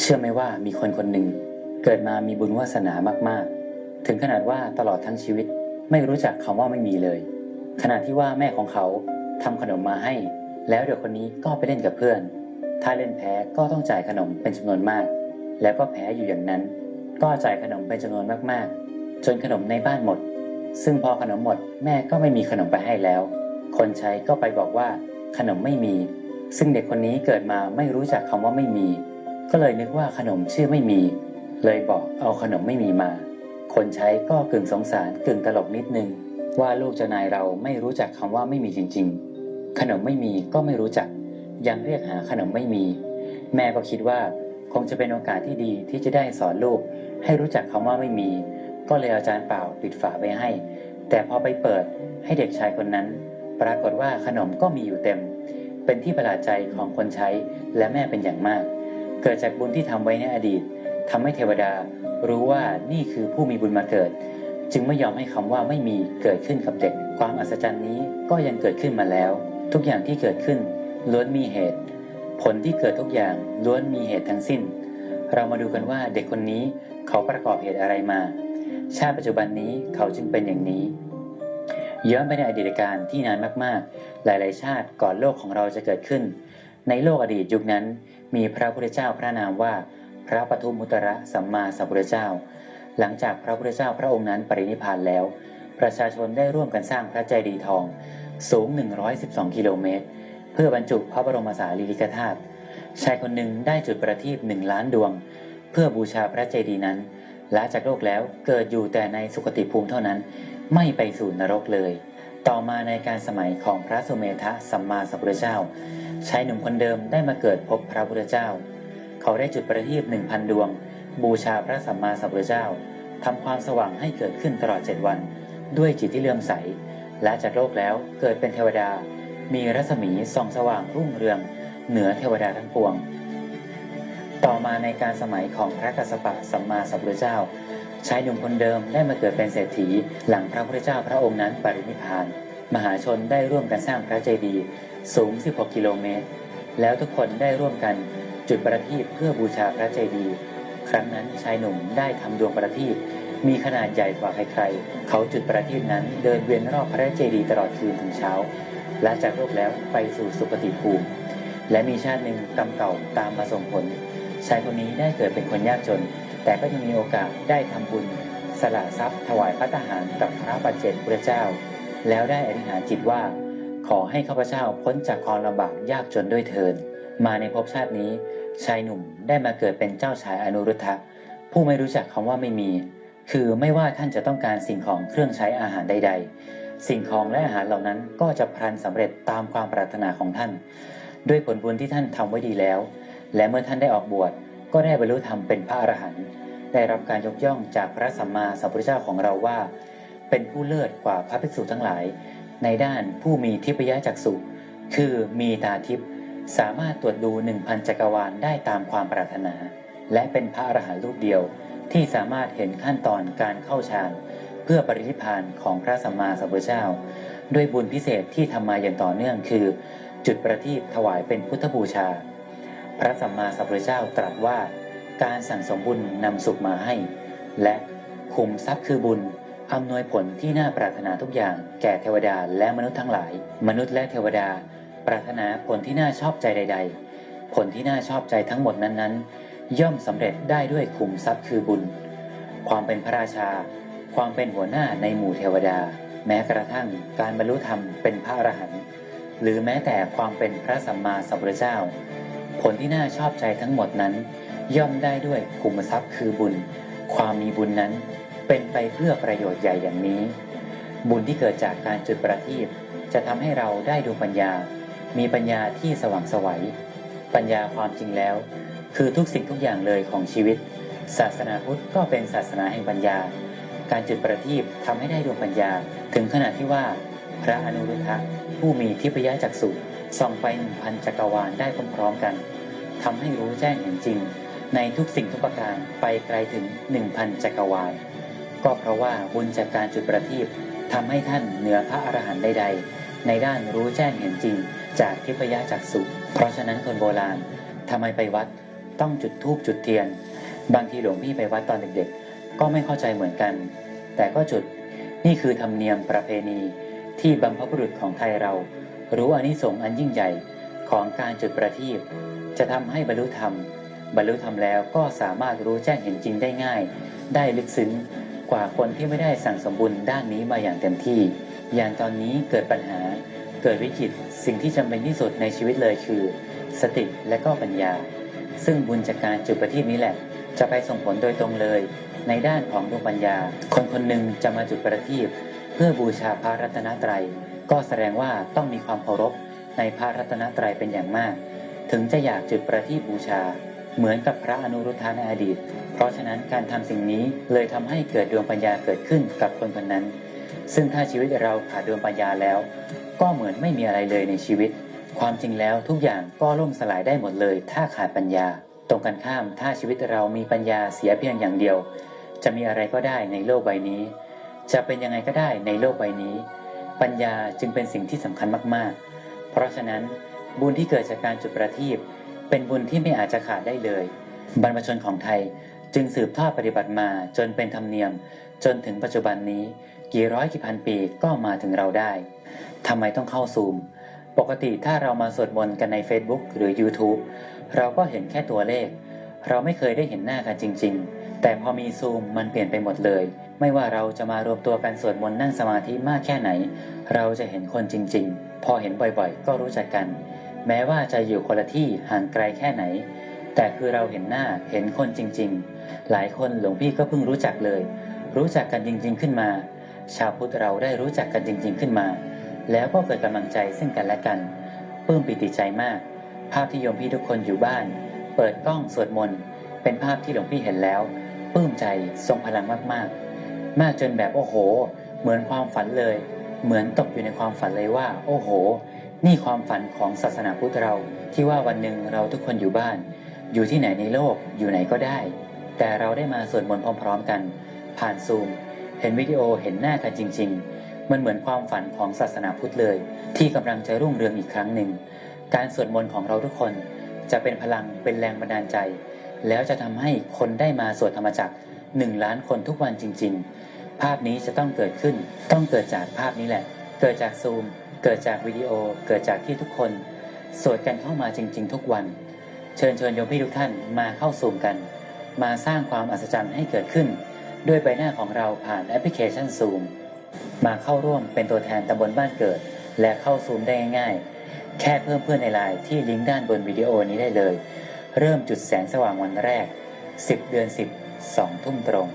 เชื่อไหมว่ามีคนคนหนึ่งเกิดมามีบุญวาสนามากๆ ถึงขนาดว่าตลอดทั้งชีวิตไม่รู้จักคำว่าไม่มีเลย ขณะที่ว่าแม่ของเขาทำขนมมาให้ แล้วเด็กคนนี้ก็ไปเล่นกับเพื่อน ถ้าเล่นแพ้ก็ต้องจ่ายขนมเป็นจำนวนมาก แล้วก็แพ้อยู่อย่างนั้น ก็จ่ายขนมเป็นจำนวนมากๆ จนขนมในบ้านหมด ซึ่งพอขนมหมดแม่ก็ไม่มีขนมไปให้แล้ว คนใช้ก็ไปบอกว่าขนมไม่มี ซึ่งเด็กคนนี้เกิดมาไม่รู้จักคำว่าไม่มี ก็เลยนึกว่าขนมชื่อไม่มี เลยบอกเอาขนมไม่มีมา คนใช้ก็กึ่งสงสารกึ่งตลกนิดนึง ว่าลูกเจ้านายเราไม่รู้จักคำว่าไม่มีจริง ๆ ขนมไม่มีก็ไม่รู้จัก ยังเรียกหาขนมไม่มี แม่ก็คิดว่าคงจะเป็นโอกาสที่ดีที่จะได้สอนลูก ให้รู้จักคำว่าไม่มี ก็เลยเอาจานเปล่าปิดฝาไว้ให้ แต่พอไปเปิดให้เด็กชายคนนั้น ปรากฏว่าขนมก็มีอยู่เต็ม เป็นที่ประหลาดใจของคนใช้และแม่เป็นอย่างมาก เกิดจากบุญที่ทำไว้ในอดีตทำให้เทวดารู้ว่านี่คือผู้มีบุญมาเกิด จึงไม่ยอมให้คำว่าไม่มีเกิดขึ้นกับเด็ก ความอัศจรรย์นี้ก็ยังเกิดขึ้นมาแล้ว ทุกอย่างที่เกิดขึ้น ล้วนมีเหตุ ผลที่เกิดทุกอย่างล้วนมีเหตุทั้งสิ้น เรามาดูกันว่าเด็กคนนี้เขาประกอบเหตุอะไรมา ชาติปัจจุบันนี้เขาจึงเป็นอย่างนี้ย้อนไปในอดีตการที่นานมากๆ หลาย ๆ ชาติก่อนโลกของเราจะเกิดขึ้น ในโลกอดีตยุคนั้น มีพระพุทธเจ้าพระนามว่า พระปทุมมุตระสัมมาสัมพุทธเจ้า หลังจากพระพุทธเจ้าพระองค์นั้นปรินิพานแล้ว ประชาชนได้ร่วมกันสร้างพระเจดีย์ทอง สูง 112 กิโลเมตร เพื่อบรรจุพระบรมสารีริกธาตุชายคนหนึ่งได้จุดประทีปหนึ่งล้านดวง เพื่อบูชาพระเจดีย์นั้นละจากโลกแล้วเกิดอยู่แต่ในสุคติภูมิเท่านั้น ไม่ไปสู่นรกเลย ต่อมาในการสมัยของพระสุเมธะสัมมาสัมพุทธเจ้า ชายหนุ่มคนเดิมได้มาเกิดพบพระพุทธเจ้า เขาได้จุดประทีปหนึ่งพันดวง บูชาพระสัมมาสัมพุทธเจ้าทำความสว่างให้เกิดขึ้นตลอดเจ็ดวัน ด้วยจิตที่เลื่อมใส และจากโลกแล้วเกิดเป็นเทวดา มีรัศมีส่องสว่างรุ่งเรือง เหนือเทวดาทั้งปวง ต่อมาในการสมัยของพระกัสสปะสัมมาสัมพุทธเจ้าชายหนุ่มคนเดิมได้มาเกิดเป็นเศรษฐี หลังพระพุทธเจ้าพระองค์นั้นปรินิพพาน มหาชนได้ร่วมกันสร้างพระเจดีย์ สูง 16 กิโลเมตร แล้วทุกคนได้ร่วมกันจุดประทีปเพื่อบูชาพระเจดีย์ครั้งนั้นชายหนุ่มได้ทำดวงประทีปมีขนาดใหญ่กว่าใครๆ เขาจุดประทีปนั้นเดินเวียนรอบพระเจดีย์ตลอดคืนถึงเช้าและจากโลกแล้วไปสู่สุคติภูมิ และมีชาติหนึ่งกรรมเก่าตามมาส่งผล ชายคนนี้ได้เกิดเป็นคนยากจน แต่ก็ยังมีโอกาสได้ทำบุญ สละทรัพย์ถวายพระทหารกับพระปัจเจกพุทธเจ้า แล้วได้อธิษฐานจิตว่า ขอให้ข้าพเจ้าพ้นจากความลำบากยากจนด้วยเถิดมาในภพชาตินี้ ชายหนุ่มได้มาเกิดเป็นเจ้าชายอนุรุทธะผู้ไม่รู้จักคำว่าไม่มี คือไม่ว่าท่านจะต้องการสิ่งของเครื่องใช้อาหารใด ๆ สิ่งของและอาหารเหล่านั้นก็จะพลันสำเร็จตามความปรารถนาของท่าน ด้วยผลบุญที่ท่านทำไว้ดีแล้ว และเมื่อท่านได้ออกบวชก็ได้บรรลุธรรมเป็นพระอรหันต์ได้รับการยกย่องจากพระสัมมาสัมพุทธเจ้าของเราว่า เป็นผู้เลิศกว่าพระภิกษุทั้งหลาย ในด้านผู้มีทิพยจักษุคือมีตาทิพย์สามารถตรวจดูหนึ่งพันจักรวาลได้ตามความปรารถนา และเป็นพระอรหันต์รูปเดียวที่สามารถเห็นขั้นตอนการเข้าฌานเพื่อปรินิพพานของพระสัมมาสัมพุทธเจ้า ด้วยบุญพิเศษที่ทำมาอย่างต่อเนื่องคือ จุดประทีปถวายเป็นพุทธบูชา พระสัมมาสัมพุทธเจ้าตรัสว่า การสั่งสมบุญนำสุขมาให้ และคุมทรัพย์คือบุญ อำนวยผลที่น่าปรารถนาทุกอย่างแก่เทวดาและมนุษย์ทั้งหลาย มนุษย์และเทวดา ปรารถนาผลที่น่าชอบใจใด ๆ ผลที่น่าชอบใจทั้งหมดนั้นๆ ย่อมสำเร็จได้ด้วยคุมทรัพย์คือบุญ ความเป็นพระราชา ความเป็นหัวหน้าในหมู่เทวดา แม้กระทั่งการบรรลุธรรมเป็นพระอรหันต์หรือแม้แต่ความเป็นพระสัมมาสัมพุทธเจ้า ผลที่น่าชอบใจทั้งหมดนั้น ย่อมได้ด้วยคุมทรัพย์คือบุญ ความมีบุญนั้น เป็นไปเพื่อประโยชน์ใหญ่อย่างนี้ บุญที่เกิดจากการจุดประทีปจะทำให้เราได้ดวงปัญญา มีปัญญาที่สว่างสวัย ปัญญาความจริงแล้ว คือทุกสิ่งทุกอย่างเลยของชีวิต ศาสนาพุทธก็เป็นศาสนาแห่งปัญญา การจุดประทีปทำให้ได้ดวงปัญญา ถึงขนาดที่ว่า พระอนุรุทธะผู้มีทิพยจักษุส่องไปหนึ่งพันจักรวาลได้พร้อมๆกันทำให้รู้แจ้งเห็นจริง ในทุกสิ่งทุกประการไปไกลถึง1,000จักรวาล ก็เพราะว่าบุญจากการจุดประทีปทำให้ท่านเหนือพระอรหันต์ใดๆ ในด้านรู้แจ้งเห็นจริง จากทิพยจักษุเพราะฉะนั้นคนโบราณทำไมไปวัดต้องจุดธูปจุดเทียน บางทีหลวงพี่ไปวัดตอนเด็กๆ ก็ไม่เข้าใจเหมือนกัน แต่ก็จุดนี่คือธรรมเนียมประเพณีที่บรรพบุรุษของไทยเรา รู้อนิสงส์อันยิ่งใหญ่ของการจุดประทีปจะทำให้บรรลุธรรม บรรลุธรรมแล้วก็สามารถรู้แจ้งเห็นจริงได้ง่าย ได้ลึกซึ้ง กว่าคนที่ไม่ได้สั่งสมบุญด้านนี้มาอย่างเต็มที่ อย่างตอนนี้เกิดปัญหา เกิดวิกฤตสิ่งที่จำเป็นที่สุดในชีวิตเลยคือ สติและก็ปัญญา ซึ่งบุญจากการจุดประทีปนี้แหละ จะไปส่งผลโดยตรงเลย ในด้านของดวงปัญญา คนคนหนึ่งจะมาจุดประทีปเพื่อบูชาพระรัตนตรัย ก็แสดงว่าต้องมีความเคารพในพระรัตนตรัยเป็นอย่างมาก ถึงจะอยากจุดประทีปบูชา เหมือนกับพระอนุรุทธาในอดีต เพราะฉะนั้นการทำสิ่งนี้เลยทำให้เกิดดวงปัญญาเกิดขึ้นกับคนคนนั้น ซึ่งถ้าชีวิตเราขาดดวงปัญญาแล้ว ก็เหมือนไม่มีอะไรเลยในชีวิต ความจริงแล้วทุกอย่างก็ล่มสลายได้หมดเลย ถ้าขาดปัญญา ตรงกันข้ามถ้าชีวิตเรามีปัญญาเสียเพียงอย่างเดียว จะมีอะไรก็ได้ในโลกใบนี้ จะเป็นยังไงก็ได้ในโลกใบนี้ ปัญญาจึงเป็นสิ่งที่สำคัญมากๆ เพราะฉะนั้นบุญที่เกิดจากการจุดประทีป เป็นบุญที่ไม่อาจจะขาดได้เลย บรรพชนของไทยจึงสืบทอดปฏิบัติมาจนเป็นธรรมเนียม จนถึงปัจจุบันนี้ กี่ร้อยกี่พันปีก็มาถึงเราได้ทำไมต้องเข้าซูม ปกติถ้าเรามาสวดมนต์กันใน Facebook หรือ YouTube เราก็เห็นแค่ตัวเลข เราไม่เคยได้เห็นหน้ากันจริง ๆ แต่พอมีซูมมันเปลี่ยนไปหมดเลย ไม่ว่าเราจะมารวมตัวกันสวดมนต์นั่งสมาธิมากแค่ไหน เราจะเห็นคนจริง ๆ พอเห็นบ่อยๆ ก็รู้จักกัน แม้ว่าจะอยู่คนละที่ห่างไกลแค่ไหน แต่คือเราเห็นหน้าเห็นคนจริง ๆ หลายคนหลวงพี่ก็เพิ่งรู้จักเลย รู้จักกันจริง ๆ ขึ้นมา ชาวพุทธเราได้รู้จักกันจริง ๆ ขึ้นมา แล้วก็เกิดกำลังใจซึ่งกันและกันปลื้มปิติใจมาก ภาพที่โยมพี่ทุกคนอยู่บ้าน เปิดกล้องสวดมนต์เป็นภาพที่หลวงพี่เห็นแล้วปลื้มใจทรงพลังมากๆ มากจนแบบโอ้โห เหมือนความฝันเลย เหมือนตกอยู่ในความฝันเลยว่า โอ้โห นี่ความฝันของศาสนาพุทธเราที่ว่าวันหนึ่งเราทุกคนอยู่บ้าน อยู่ที่ไหนในโลกอยู่ไหนก็ได้ แต่เราได้มาสวดมนต์พร้อม ๆ กัน ผ่านซูม เห็นวิดีโอเห็นหน้ากันจริง ๆ มันเหมือนความฝันของศาสนาพุทธเลย ที่กำลังจะรุ่งเรืองอีกครั้งหนึ่ง การสวดมนต์ของเราทุกคน จะเป็นพลังเป็นแรงบันดาลใจ แล้วจะทำให้คนได้มาสวดธรรมจักรหนึ่งล้านคนทุกวันจริง ๆ ภาพนี้จะต้องเกิดขึ้น ต้องเกิดจากภาพนี้แหละ เกิดจากซูม เกิดจากวิดีโอเกิดจากที่ทุกคน สวดกันเข้ามาจริง ๆ ทุกวัน เชิญชวนโยมพี่ทุกท่านมาเข้าซูมกัน มาสร้างความอัศจรรย์ให้เกิดขึ้น ด้วยใบหน้าของเราผ่านแอปพลิเคชันซูมมาเข้าร่วมเป็นตัวแทนตำบลบ้านเกิด และเข้าซูมได้ง่าย ๆ แค่เพิ่มเพื่อนในไลน์ที่ลิงก์ด้านบนวิดีโอนี้ได้เลย เริ่มจุดแสงสว่างวันแรก 10 เดือน 10 2 ทุ่มตรง